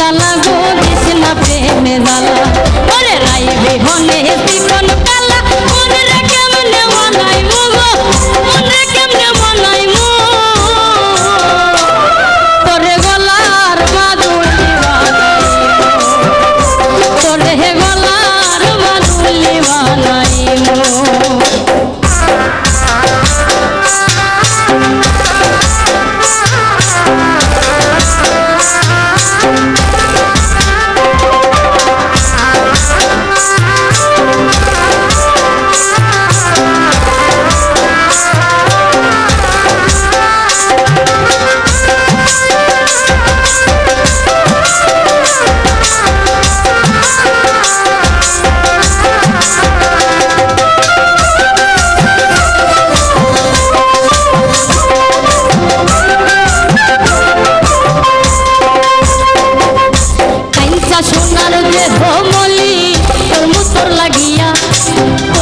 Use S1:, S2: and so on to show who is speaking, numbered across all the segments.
S1: জ্বালা গো কৃষ্ণা প্রেমে জ্বালা ওরে রাই বিহনে শিখন কালা, মন রে কেমনে মানাই মোমো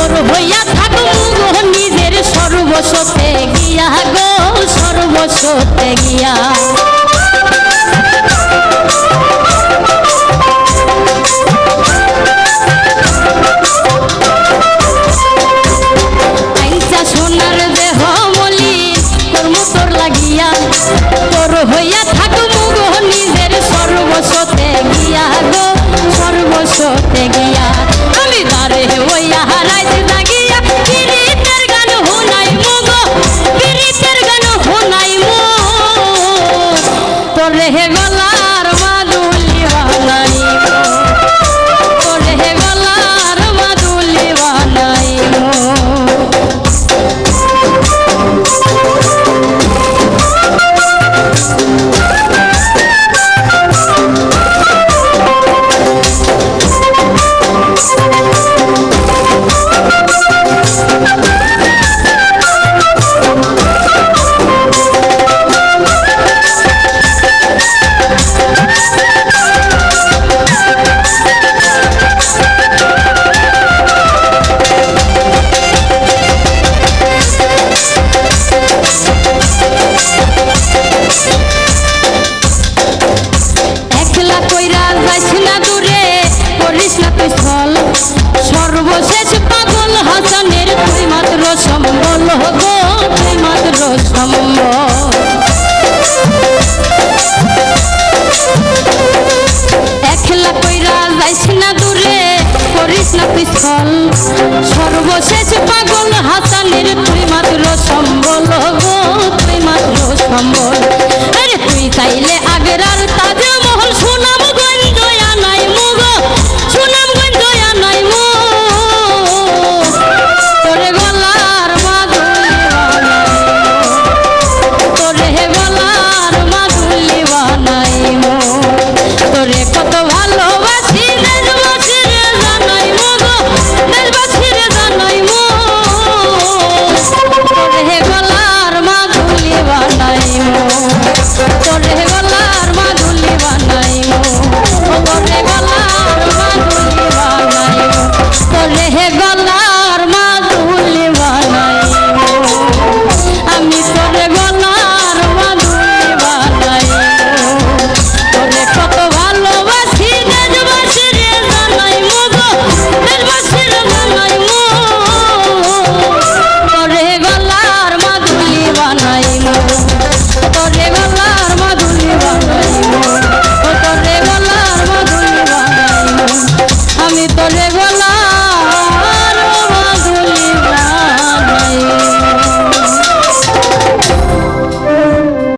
S1: চোর হইয়া থাকুক নিজের সর্বস্বতে গিয়া গো সর্বস্বতে গিয়া। lehva সর্বশেষ পাগল